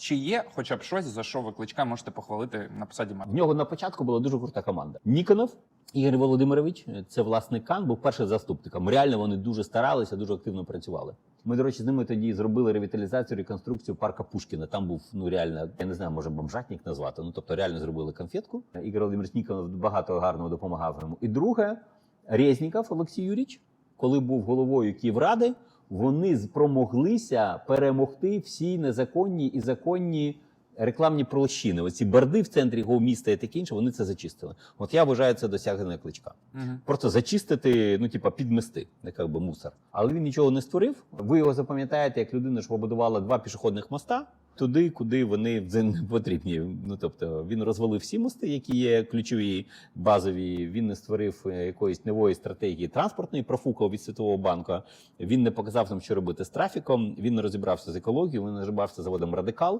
Чи є хоча б щось, за що ви кличка можете похвалити на посаді В нього на початку була дуже крута команда. Ніконов Ігор Володимирович, це власник Кан, був першим заступником. Реально вони дуже старалися, дуже активно працювали. Ми, до речі, з ними тоді зробили ревіталізацію, реконструкцію парка Пушкіна. Там був ну реально, я не знаю, може бомжатник назвати. Ну тобто реально зробили конфетку. Ігор Володимирович Ніконов багато гарного допомагав йому. І друге, Резніков Олексій Юріч, коли був головою Київради, вони спромоглися перемогти всі незаконні і законні рекламні пролощини. Оці борди в центрі його міста і таке інше, вони це зачистили. От я вважаю це досягнення кличка. Угу. Просто зачистити, ну типа підмести, не як би мусор. Але він нічого не створив. Ви його запам'ятаєте як людину, що побудувала два пішохідних моста. Туди, куди вони не потрібні. Ну тобто він розвалив всі мости, які є ключові, базові. Він не створив е, якоїсь нової стратегії транспортної, профукав від світового банку. Він не показав нам, що робити з трафіком. Він не розібрався з екологією. Він не розібрався з заводом радикал.